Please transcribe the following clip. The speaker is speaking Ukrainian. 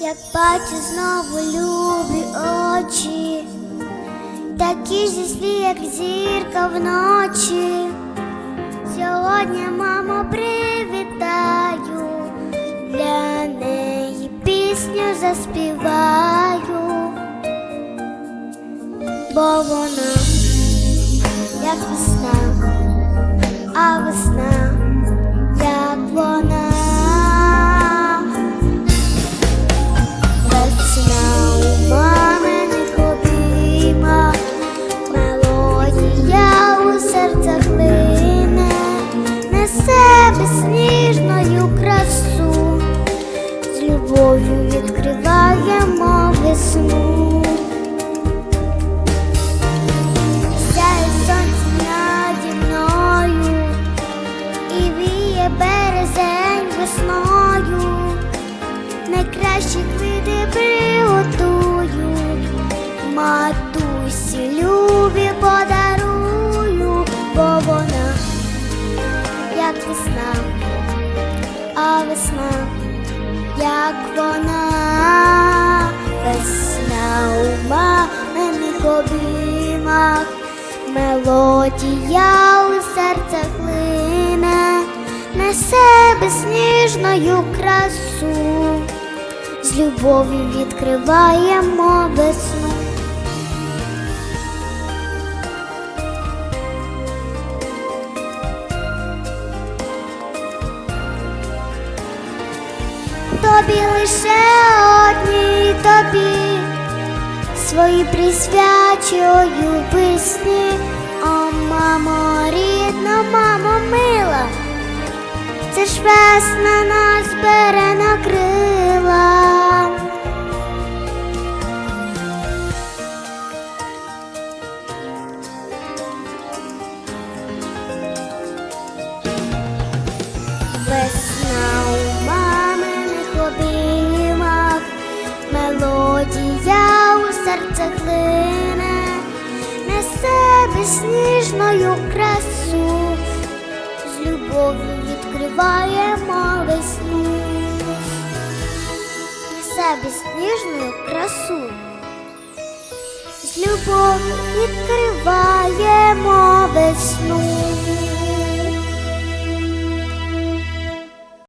як бачу знову любі очі, такі ж злі, як зірка вночі. Сьогодні маму привітаю, для неї пісню заспіваю, бо вона як весна, а весна, безсніжною красу, з любов'ю відкриваємо весну. Сяє сонце наді і віє березень весною. Найкращі квіти приготую, матусі любі подарую, бо вона як весна, а весна, як вона, весна у маминих обіймах, мелодія у серцях лине, несе безсніжною красу, з любов'ю відкриваємо весну. Тобі лише одній тобі свої присвячую пісні, о мамо рідна, мамо мила, це ж весна нас бере на крила. Весна мелодія у серцях лине, несе безсніжною красу, з любов'ю відкриваємо весну, несе безсніжною красу, з любов'ю відкриваємо весну.